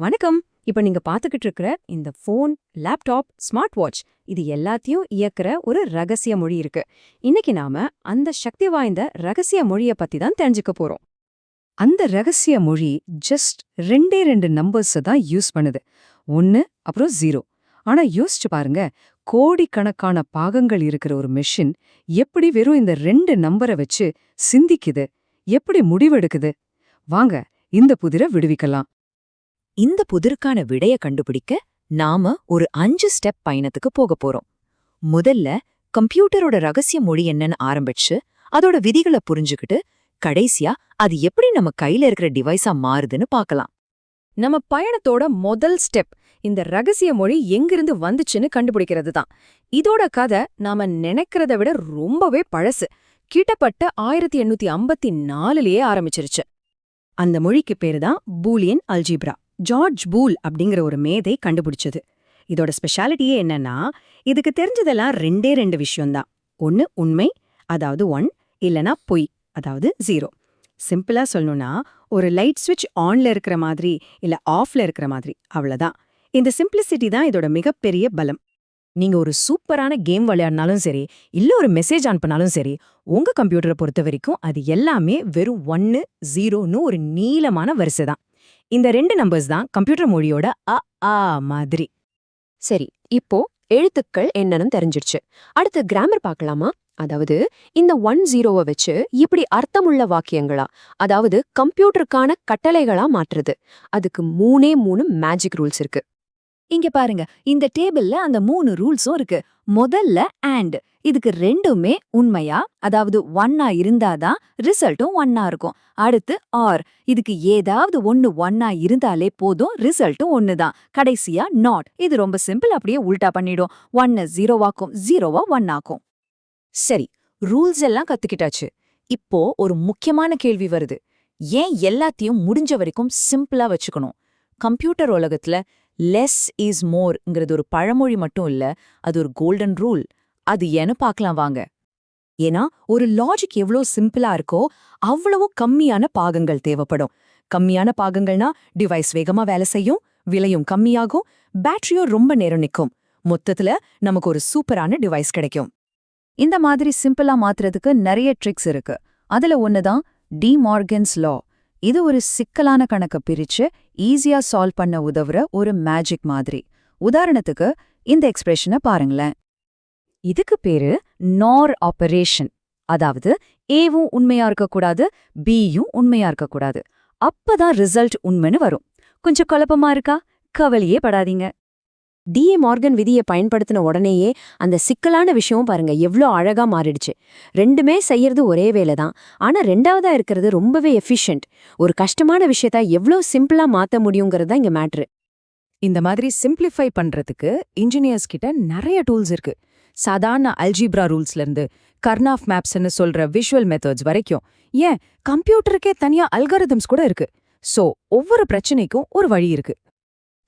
வணக்கம். இப்ப நீங்க பாத்துக்கிட்டு இருக்கிற இந்த ஃபோன் லேப்டாப் ஸ்மார்ட் வாட்ச் இது எல்லாத்தையும் இயக்குற ஒரு ரகசிய மொழி இருக்கு. இன்னைக்கு நாம அந்த சக்தி வாய்ந்த ரகசிய மொழிய பத்தி தான் தெரிஞ்சுக்க போறோம். அந்த ரகசிய மொழி ஜஸ்ட் ரெண்டே ரெண்டு நம்பர்ஸை தான் யூஸ் பண்ணுது. ஒன்னு அப்புறம் ஜீரோ ஆனா யோசிச்சு பாருங்க கோடிக்கணக்கான பாகங்கள் இருக்கிற ஒரு மெஷின் எப்படி வெறும் இந்த ரெண்டு நம்பரை வச்சு சிந்திக்குது? எப்படி முடிவெடுக்குது? வாங்க இந்த புதிரை விடுவிக்கலாம். இந்த புதிருக்கான விடைய கண்டுபிடிக்க நாம ஒரு அஞ்சு ஸ்டெப் பயணத்துக்கு போக போறோம். முதல்ல கம்ப்யூட்டரோட ரகசிய மொழி என்னன்னு ஆரம்பிச்சு அதோட விதிகளை புரிஞ்சுக்கிட்டு கடைசியா அது எப்படி நம்ம கையில இருக்கிற டிவைஸா மாறுதுன்னு பார்க்கலாம். நம்ம பயணத்தோட முதல் ஸ்டெப் இந்த ரகசிய மொழி எங்கிருந்து வந்துச்சுன்னு கண்டுபிடிக்கிறது தான். இதோட கதை நாம நினைக்கிறத விட ரொம்பவே பழசு. கிட்டப்பட்ட ஆயிரத்தி எண்ணூத்தி ஐம்பத்தி நாலுலயே ஆரம்பிச்சிருச்சு. அந்த மொழிக்கு பேரு தான் பூலியன் அல்ஜீப்ரா. ஜார்ஜ் பூல் அப்படிங்கிற ஒரு மேதை கண்டுபிடிச்சது. இதோட ஸ்பெஷாலிட்டியே என்னன்னா இதுக்கு தெரிஞ்சதெல்லாம் ரெண்டே ரெண்டு விஷயம்தான். ஒன்னு உண்மை அதாவது ஒன் இல்லனா பொய் அதாவது ஜீரோ சிம்பிளா சொல்லணும்னா ஒரு லைட் ஸ்விட்ச் ஆன்ல இருக்கிற மாதிரி இல்ல ஆஃப்ல இருக்கிற மாதிரி அவ்வளவுதான். இந்த சிம்பிளிசிட்டி தான் இதோட மிகப்பெரிய பலம். நீங்க ஒரு சூப்பரான கேம் விளையாடினாலும் சரி இல்ல ஒரு மெசேஜ் அனுப்பினாலும் சரி உங்க கம்ப்யூட்டரை பொறுத்த வரைக்கும் அது எல்லாமே வெறும் ஒன்னு ஜீரோன்னு ஒரு நீளமான வரிசை தான் இந்த ரெண்டு நம்பர்ஸ் தான் கம்ப்யூட்டர் மொழியோட அ ஆ மாதிரி. சரி இப்போ எழுத்துக்கள் என்னன்னு தெரிஞ்சிருச்சு அடுத்து கிராமர் பார்க்கலாமா? அதாவது இந்த ஒன் ஜீரோவை வச்சு இப்படி அர்த்தமுள்ள வாக்கியங்களா? அதாவது கம்ப்யூட்டருக்கான கட்டளைகளா மாற்றுறது. அதுக்கு மூணே மூணு மேஜிக் ரூல்ஸ் இருக்கு. இங்க பாருங்க இந்த டேபிள்ல அந்த மூணு ரூல்ஸும் இருக்கு. முதல்ல அண்ட் இதுக்கு ரெண்டுமே உண்மையா? அதாவது ஒன்னா இருந்தாதான் ரிசல்ட்டும் ஒன்னா இருக்கும். அடுத்து ஆர் இதுக்கு ஏதாவது ஒன்னு ஒன்னா இருந்தாலே போதும் ரிசல்ட்டும் ஒன்னுதான் கடைசியா நாட் இது ரொம்ப சிம்பிள் அப்படியே உல்டா பண்ணிடும். ஒன்னு ஜீரோவாக்கும் ஜீரோவா ஒன் ஆக்கும் சரி ரூல்ஸ் எல்லாம் கத்துக்கிட்டாச்சு. இப்போ ஒரு முக்கியமான கேள்வி வருது. ஏன் எல்லாத்தையும் முடிஞ்ச வரைக்கும் சிம்பிளா வச்சுக்கணும்? கம்ப்யூட்டர் உலகத்துல லெஸ் இஸ் மோர்ங்கிறது ஒரு பழமொழி மட்டும் இல்ல அது ஒரு கோல்டன் ரூல் அது ஏன்னு பார்க்கலாம் வாங்க. ஏன்னா ஒரு லாஜிக் எவ்வளோ சிம்பிளா இருக்கோ அவ்வளவு கம்மியான பாகங்கள் தேவைப்படும். கம்மியான பாகங்கள்னா டிவைஸ் வேகமா வேலை செய்யும் விலையும் கம்மியாகும் பேட்டரியும் ரொம்ப நேரம் நிக்கும். மொத்தத்துல நமக்கு ஒரு சூப்பரான டிவைஸ் கிடைக்கும். இந்த மாதிரி சிம்பிளா மாத்துறதுக்கு நிறைய ட்ரிக்ஸ் இருக்கு. அதுல ஒன்னுதான் டி மார்கன்ஸ் லா இது ஒரு சிக்கலான கணக்கை பிரிச்சு ஈஸியா சால்வ் பண்ண உதவுற ஒரு மேஜிக் மாதிரி. உதாரணத்துக்கு இந்த எக்ஸ்பிரஷனை பாருங்களேன். இதுக்கு பேரு நார் ஆபரேஷன் அதாவது ஏவும் உண்மையா இருக்கக்கூடாது பியும் உண்மையா இருக்கக்கூடாது. அப்பதான் ரிசல்ட் உண்மைன்னு வரும். கொஞ்சம் குழப்பமா இருக்கா? கவலையே படாதீங்க. டிஏ மார்கன் விதியை பயன்படுத்தின உடனேயே அந்த சிக்கலான விஷயம் பாருங்க எவ்ளோ அழகா மாறிடுச்சு. ரெண்டுமே செய்யறது ஒரே வேலை தான். ஆனா ரெண்டாவதா இருக்கிறது ரொம்பவே எஃபிஷியன்ட் ஒரு கஷ்டமான விஷயத்த எவ்ளோ சிம்பிளா மாத்த முடியுங்கிறது தான் இங்க மேட்ரு இந்த மாதிரி சிம்பிளிஃபை பண்றதுக்கு இன்ஜினியர்ஸ் கிட்ட நிறைய டூல்ஸ் இருக்கு. சாதாரண அல்ஜீப்ரா ரூல்ஸ்ல இருந்து கர்னாஃப் மேப்ஸ்னு சொல்ற விஷுவல் மெத்தட்ஸ் வரைக்கும். ஏன்? கம்ப்யூட்டருக்கே தனியா அல்காரிதம்ஸ் கூட இருக்கு. சோ ஒவ்வொரு பிரச்சனைக்கும் ஒரு வழி இருக்கு.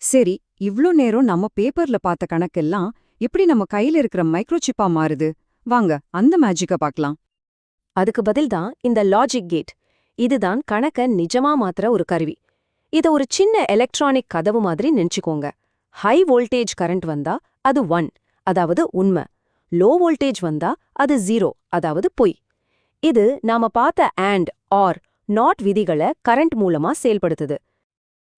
சரி இவ்ளோ நேரம் நம்ம பேப்பர்ல பார்த்த கணக்கெல்லாம் எப்படி நம்ம கையில இருக்கிற மைக்ரோசிப்பா மாறுது? வாங்க அந்த மேஜிக்க பார்க்கலாம். அதுக்கு பதில் தான் இந்த லாஜிக் கேட். இதுதான் கணக்க நிஜமா மாத்துற ஒரு கருவி. இத ஒரு சின்ன எலக்ட்ரானிக் கதவு மாதிரி நினைச்சுக்கோங்க. ஹை வோல்டேஜ் கரண்ட் வந்தா அது ஒன் அதாவது உண்மை. லோ வோல்டேஜ் வந்தா அது ஜீரோ அதாவது பொய். இது நாம பார்த்த ஆண்ட் ஆர் நாட் விதிகளை கரண்ட் மூலமா செயல்படுத்துது.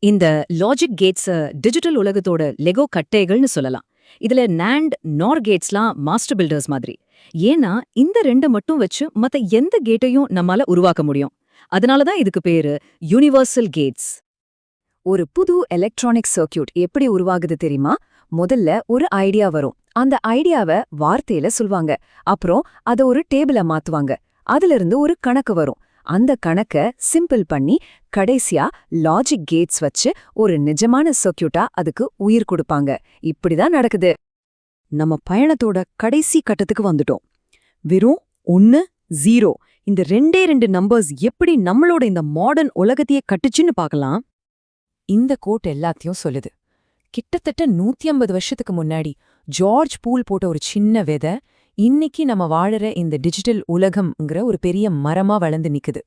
இந்த லாஜிக் கேட்ஸை டிஜிட்டல் உலகத்தோட லெகோ கட்டைகள்னு சொல்லலாம். இதுல நாண்ட் நார் கேட்ஸ்லாம் மாஸ்டர் பில்டர்ஸ் மாதிரி. ஏன்னா இந்த ரெண்டை மட்டும் வச்சு மத்த எந்த கேட்டையும் நம்மால உருவாக்க முடியும். அதனால தான் இதுக்கு பேரு யூனிவர்சல் கேட்ஸ் ஒரு புது எலக்ட்ரானிக் சர்க்கியூட் எப்படி உருவாகுது தெரியுமா? முதல்ல ஒரு ஐடியா வரும். அந்த ஐடியாவை வார்த்தையில சொல்வாங்க. அப்புறம் அத ஒரு டேபிள மாத்துவாங்க. அதுல இருந்து ஒரு கணக்கு வரும். அந்த கணக்க சிம்பிள் பண்ணி கடைசியா லாஜிக் கேட்ஸ் வச்சு ஒரு நிஜமான சர்க்கியூட்டா அதுக்கு உயிர் கொடுப்பாங்க. இப்படிதான் நடக்குது. நம்ம பயணத்தோட கடைசி கட்டத்துக்கு வந்துட்டோம். வெறும் ஒன்னு ஜீரோ இந்த ரெண்டே ரெண்டு நம்பர்ஸ் எப்படி நம்மளோட இந்த மாடர்ன் உலகத்தையே கட்டுச்சுன்னு பார்க்கலாம். இந்த கோட் எல்லாத்தையும் சொல்லுது. கிட்டத்தட்ட நூத்தி ஐம்பது வருஷத்துக்கு முன்னாடி ஜார்ஜ் பூல் போட்ட ஒரு சின்ன விதை இன்னைக்கு நம்ம வாழற இந்த டிஜிட்டல் உலகம்ங்கிற ஒரு பெரிய மரமா வளர்ந்து நிக்குது.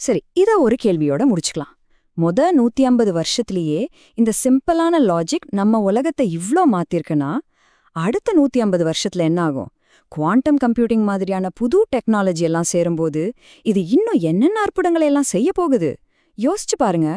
சரி இத ஒரு கேள்வியோட முடிச்சுக்கலாம். மொத நூத்தி ஐம்பது வருஷத்திலேயே இந்த சிம்பிளான லாஜிக் நம்ம உலகத்தை இவ்ளோ மாத்திருக்குன்னா அடுத்த நூத்தி ஐம்பது வருஷத்துல என்ன ஆகும்? குவாண்டம் கம்ப்யூட்டிங் மாதிரியான புது டெக்னாலஜி எல்லாம் சேரும்போது இது இன்னும் என்னென்ன அற்புதங்களை எல்லாம் செய்ய போகுது? யோசிச்சு பாருங்க.